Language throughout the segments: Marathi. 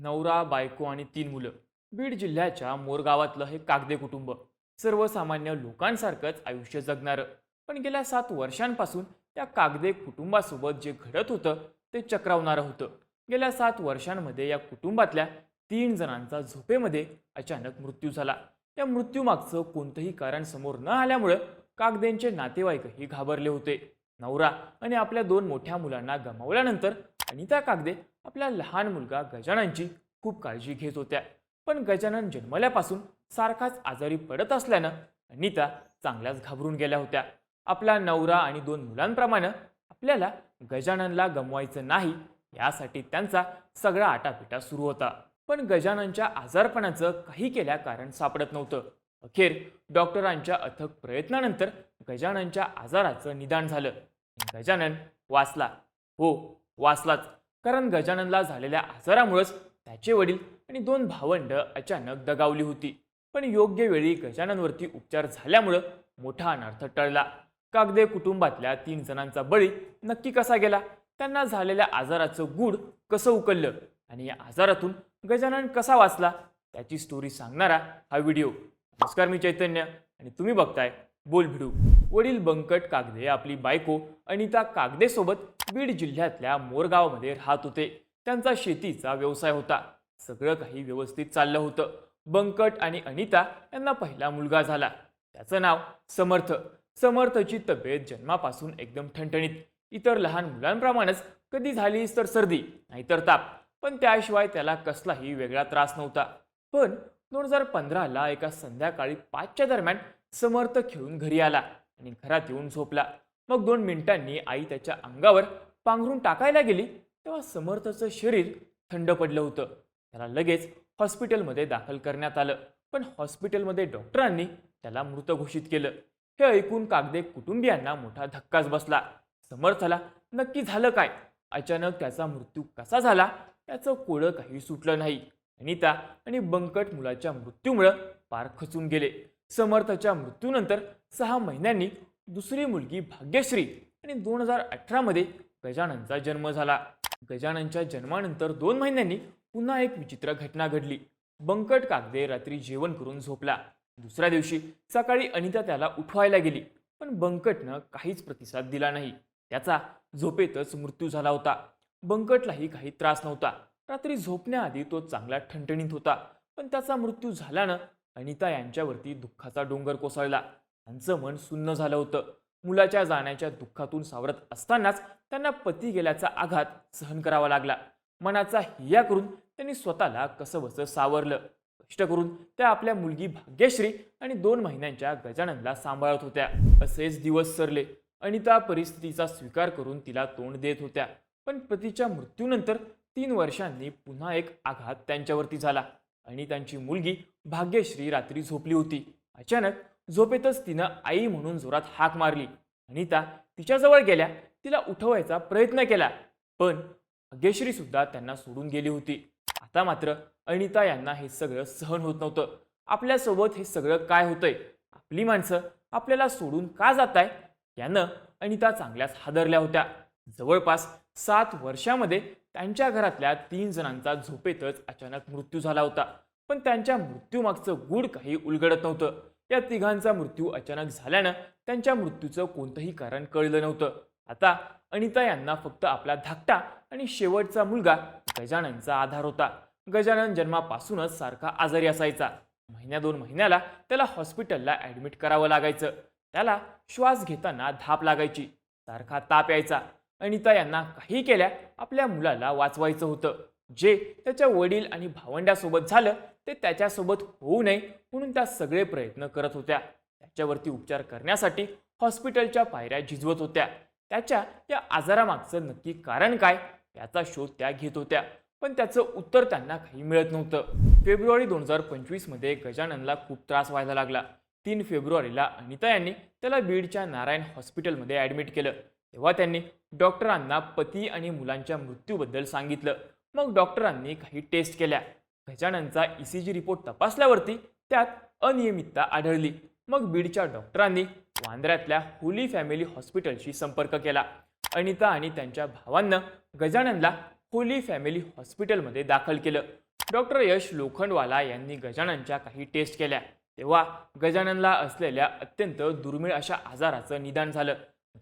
नवरा बायको आणि तीन मुलं. बीड जिल्ह्याच्या मोरगावातलं हे कागदे कुटुंब. सर्वसामान्य लोकांसारखंच आयुष्य जगणारं. पण गेल्या सात वर्षांपासून त्या कागदे कुटुंबासोबत जे घडत होतं ते चक्रावणारं होतं. गेल्या सात वर्षांमध्ये या कुटुंबातल्या तीन जणांचा झोपेमध्ये अचानक मृत्यू झाला. त्या मृत्यूमागचं कोणतंही कारण समोर न आल्यामुळं कागदेंचे नातेवाईकही घाबरले होते. नवरा आणि आपल्या दोन मोठ्या मुलांना गमावल्यानंतर अनिता कागदे आपला लहान मुलगा गजाननची खूप काळजी घेत होत्या. पण गजानन जन्मल्यापासून सारखाच आजारी पडत असल्यानं अनिता चांगल्याच घाबरून गेल्या होत्या. आपला नवरा आणि दोन मुलांप्रमाणे आपल्याला गजाननला गमवायचं नाही यासाठी त्यांचा सगळा आटापिटा सुरू होता. पण गजाननच्या आजारपणाचं काही केल्या कारण सापडत नव्हतं. अखेर डॉक्टरांच्या अथक प्रयत्नानंतर गजाननच्या आजाराचं निदान झालं. गजानन वाचला. हो वाचलाच. कारण गजाननला झालेल्या आजारामुळेच त्याचे वडील आणि दोन भावंड अचानक दगावली होती. पण योग्य वेळी गजाननवरती उपचार झाल्यामुळं मोठा अनर्थ टळला. कागदे कुटुंबातल्या तीन जणांचा बळी नक्की कसा गेला? त्यांना झालेल्या आजाराचं गूढ कसं उकललं? आणि या आजारातून गजानन कसा वाचला? त्याची स्टोरी सांगणारा हा व्हिडिओ नमस्कार मी चैतन्य आणि तुम्ही बघताय बोल भिडू. वडील बंकट कागदे आपली बायको अनिता कागदेसोबत बीड जिल्ह्यातल्या मोरगावमध्ये राहत होते. त्यांचा शेतीचा व्यवसाय होता. सगळं काही व्यवस्थित चाललं होतं. बंकट आणि अनिता यांना पहिला मुलगा झाला. त्याचं नाव समर्थ. समर्थची तब्येत जन्मापासून एकदम ठणठणीत. इतर लहान मुलांप्रमाणेच कधी झालीस तर सर्दी नाहीतर ताप. पण त्याशिवाय त्याला कसलाही वेगळा त्रास नव्हता. पण दोन हजार पंधराला एका संध्याकाळी पाचच्या दरम्यान समर्थ खेळून घरी आला आणि घरात येऊन झोपला. मग दोन मिनिटांनी आई त्याच्या अंगावर पांघरून टाकायला गेली तेव्हा समर्थचं शरीर थंड पडलं होतं. त्याला लगेच हॉस्पिटलमध्ये दाखल करण्यात आलं पण हॉस्पिटलमध्ये डॉक्टरांनी त्याला मृत घोषित केलं. हे ऐकून कागदे कुटुंबियांना मोठा धक्काच बसला. समर्थला नक्की झालं काय? अचानक त्याचा मृत्यू कसा झाला? याचं कोडं काही सुटलं नाही. अनिता आणि बंकट मुलाच्या मृत्यूमुळं पार खचून गेले. समर्थच्या मृत्यूनंतर सहा महिन्यांनी दुसरी मुलगी भाग्यश्री आणि दोन हजार अठरामध्ये गजाननचा जन्म झाला. गजाननच्या जन्मानंतर दोन महिन्यांनी पुन्हा एक विचित्र घटना घडली. बंकट कागदे रात्री जेवण करून झोपला. दुसऱ्या दिवशी सकाळी अनिता त्याला उठवायला गेली पण बंकटनं काहीच प्रतिसाद दिला नाही. त्याचा झोपेतच मृत्यू झाला होता. बंकटलाही काही त्रास नव्हता. रात्री झोपण्याआधी तो चांगला ठणठणीत होता पण त्याचा मृत्यू झाल्यानं अनिता यांच्यावरती दुःखाचा डोंगर कोसळला. त्यांचं मन सुन्न झालं होतं. मुलाच्या जाण्याच्या दुःखातून सावरत असतानाच त्यांना पती गेल्याचा आघात सहन करावा लागला. मनाचा हिया करून त्यांनी स्वतःला कसंबसं सावरलं. कष्ट करून त्या आपल्या मुलगी भाग्यश्री आणि दोन महिन्यांच्या गजाननला सांभाळत होत्या. असेच दिवस सरले. अनिता परिस्थितीचा स्वीकार करून तिला तोंड देत होत्या. पण पतीच्या मृत्यूनंतर तीन वर्षांनी पुन्हा एक आघात त्यांच्यावरती झाला. आणि त्यांची मुलगी भाग्यश्री रात्री झोपली होती. अचानक झोपेतच तिनं आई म्हणून जोरात हाक मारली अनिता तिच्याजवळ गेल्या. तिला उठवायचा प्रयत्न केला पण भाग्यश्री सुद्धा त्यांना सोडून गेली होती. आता मात्र अनिता यांना हे सगळं सहन होत नव्हतं. आपल्यासोबत हे सगळं काय होतंय? आपली माणसं आपल्याला सोडून का जात आहे यानं अनिता चांगल्याच हादरल्या होत्या. जवळपास सात वर्षामध्ये त्यांच्या घरातल्या तीन जणांचा झोपेतच अचानक मृत्यू झाला होता. पण त्यांच्या मृत्यूमागचं गूढ काही उलगडत नव्हतं. या तिघांचा मृत्यू अचानक झाल्यानं त्यांच्या मृत्यूचं कोणतंही कारण कळलं नव्हतं. आता अनिता यांना फक्त आपला धाकटा आणि शेवटचा मुलगा गजाननचा आधार होता. गजानन जन्मापासूनच सारखा आजारी असायचा. महिन्या दोन महिन्याला त्याला हॉस्पिटलला ॲडमिट करावं लागायचं. त्याला श्वास घेताना धाप लागायची. सारखा ताप यायचा. अनिता यांना काही केल्या आपल्या मुलाला वाचवायचं होतं. जे त्याच्या वडील आणि भावंड्यासोबत झालं ते त्याच्यासोबत होऊ नये म्हणून त्या सगळे प्रयत्न करत होत्या. त्याच्यावरती उपचार करण्यासाठी हॉस्पिटलच्या पायऱ्या झिजवत होत्या. त्याच्या या आजारामागचं नक्की कारण काय याचा शोध त्या घेत होत्या. पण त्याचं उत्तर त्यांना काही मिळत नव्हतं. फेब्रुवारी दोन हजार पंचवीसमध्ये गजाननला खूप त्रास व्हायला लागला. तीन फेब्रुवारीला अनिता यांनी त्याला बीडच्या नारायण हॉस्पिटलमध्ये ॲडमिट केलं. तेव्हा त्यांनी डॉक्टरांना पती आणि मुलांच्या मृत्यूबद्दल सांगितलं. मग डॉक्टरांनी काही टेस्ट केल्या. गजाननचा ई सी जी रिपोर्ट तपासल्यावरती त्यात अनियमितता आढळली. मग बीडच्या डॉक्टरांनी वांद्र्यातल्या होली फॅमिली हॉस्पिटलशी संपर्क केला. अनिता आणि त्यांच्या भावांना गजाननला होली फॅमिली हॉस्पिटलमध्ये दाखल केलं. डॉक्टर यश लोखंडवाला यांनी गजाननच्या काही टेस्ट केल्या. तेव्हा गजाननला असलेल्या अत्यंत दुर्मिळ अशा आजाराचं निदान झालं.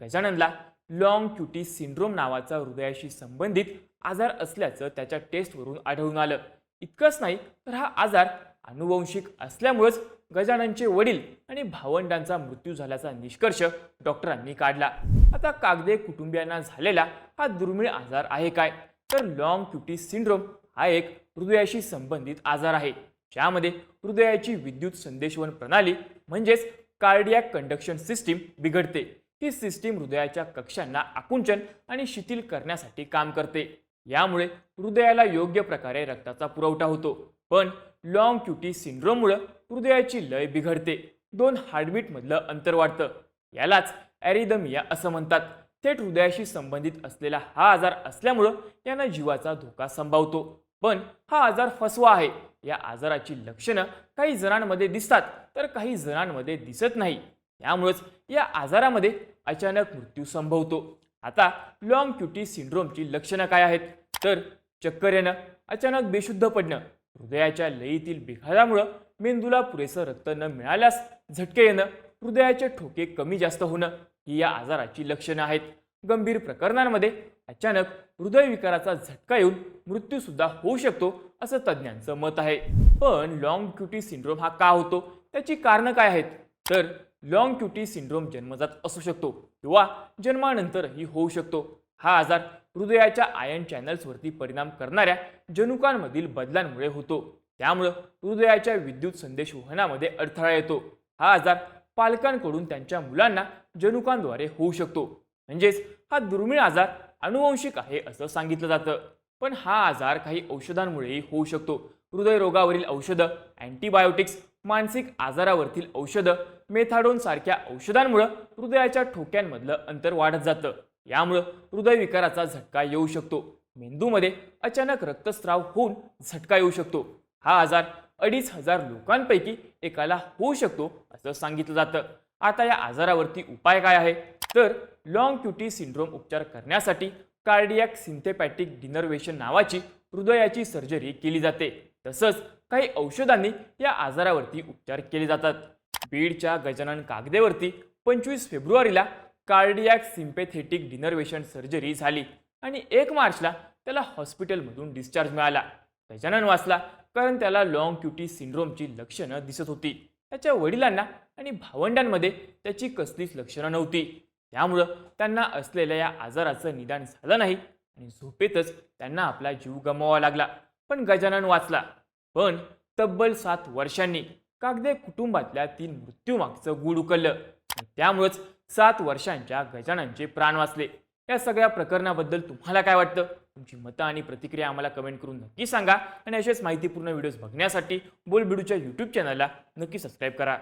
गजाननला लॉंग क्युटी सिंड्रोम नावाचा हृदयाशी संबंधित आजार असल्याचं त्याच्या टेस्टवरून आढळून आलं. इतकंच नाही तर हा आजार अनुवंशिक असल्यामुळेच गजाननचे वडील आणि भावंडांचा मृत्यू झाल्याचा निष्कर्ष डॉक्टरांनी काढला. आता कागदे कुटुंबियांना झालेला हा दुर्मिळ आजार आहे काय? तर लॉंग क्युटी सिंड्रोम हा एक हृदयाशी संबंधित आजार आहे ज्यामध्ये हृदयाची विद्युत संदेशवन प्रणाली म्हणजेच कार्डियाक कंडक्शन सिस्टीम बिघडते. ही सिस्टीम हृदयाच्या कक्षांना आकुंचन आणि शिथिल करण्यासाठी काम करते. यामुळे हृदयाला योग्य प्रकारे रक्ताचा पुरवठा होतो. पण लॉंग क्युटी सिंड्रोममुळे हृदयाची लय बिघडते. दोन हार्टबीटमधलं अंतर वाढतं. यालाच ॲरिदमिया असं म्हणतात. थेट हृदयाशी संबंधित असलेला हा आजार असल्यामुळं यांना जीवाचा धोका संभावतो. पण हा आजार फसवा आहे. या आजाराची लक्षणं काही जणांमध्ये दिसतात तर काही जणांमध्ये दिसत नाही. त्यामुळेच या आजारामध्ये अचानक मृत्यू संभवतो. आता लॉंग क्युटी सिंड्रोमची लक्षणं काय आहेत? तर चक्कर येणं अचानक बेशुद्ध पडणं हृदयाच्या लयीतील बिघाडामुळं मेंदूला पुरेसं रक्त न मिळाल्यास झटके येणं हृदयाचे ठोके कमी जास्त होणं ही या आजाराची लक्षणं आहेत. गंभीर प्रकरणांमध्ये अचानक हृदयविकाराचा झटका येऊन मृत्यूसुद्धा होऊ शकतो असं तज्ज्ञांचं मत आहे. पण लॉंग क्युटी सिंड्रोम हा का होतो? त्याची कारणं काय आहेत? तर लॉंग क्युटी सिंड्रोम जन्मजात असू शकतो किंवा जन्मानंतरही होऊ शकतो. हा आजार हृदयाच्या आयन चॅनल्सवरती परिणाम करणाऱ्या जनुकांमधील बदलांमुळे होतो. त्यामुळं हृदयाच्या विद्युत संदेश वहनामध्ये अडथळा येतो. हा आजार पालकांकडून त्यांच्या मुलांना जनुकांद्वारे होऊ शकतो. म्हणजेच हा दुर्मिळ आजार अनुवंशिक आहे असं सांगितलं जातं. पण हा आजार काही औषधांमुळेही होऊ शकतो. हृदयरोगावरील औषधं अँटीबायोटिक्स मानसिक आजारावरतील औषधं मेथाडोन सारख्या औषधांमुळं हृदयाच्या ठोक्यांमधलं अंतर वाढत जातं. यामुळं हृदयविकाराचा झटका येऊ शकतो. मेंदूमध्ये अचानक रक्तस्राव होऊन झटका येऊ शकतो. हा आजार अडीच हजार लोकांपैकी एकाला होऊ शकतो असं सांगितलं जातं. आता या आजारावरती उपाय काय आहे? तर लॉंग क्युटी सिंड्रोम उपचार करण्यासाठी कार्डियाक सिंथेपॅटिक डिनर्वेशन नावाची हृदयाची सर्जरी केली जाते. तसंच काही औषधांनी या आजारावरती उपचार केले जातात. बीडच्या गजानन कागदेवरती पंचवीस फेब्रुवारीला कार्डियाक सिम्पेथेटिक डिनर्वेशन सर्जरी झाली आणि एक मार्चला त्याला हॉस्पिटलमधून डिस्चार्ज मिळाला. गजानन वाचला कारण त्याला लॉंग क्युटी सिंड्रोमची लक्षणं दिसत होती. त्याच्या वडिलांना आणि भावंडांमध्ये त्याची कसलीच लक्षणं नव्हती. त्यामुळं त्यांना असलेल्या या आजाराचं निदान झालं नाही आणि झोपेतच त्यांना आपला जीव गमवावा लागला. पण गजानन वाचला पण तब्बल सात वर्षांनी कागदे कुटुंबातल्या तीन मृत्यूमागचं गूढ उकललं. त्यामुळेच त्यामुळंच सात वर्षांच्या गजाननचे प्राण वाचले. या सगळ्या प्रकरणाबद्दल तुम्हाला काय वाटतं? तुमची मतं आणि प्रतिक्रिया आम्हाला कमेंट करून नक्की सांगा. आणि असेच माहितीपूर्ण व्हिडिओज बघण्यासाठी बोलबिडूच्या यूट्यूब चॅनलला नक्की सबस्क्राईब करा.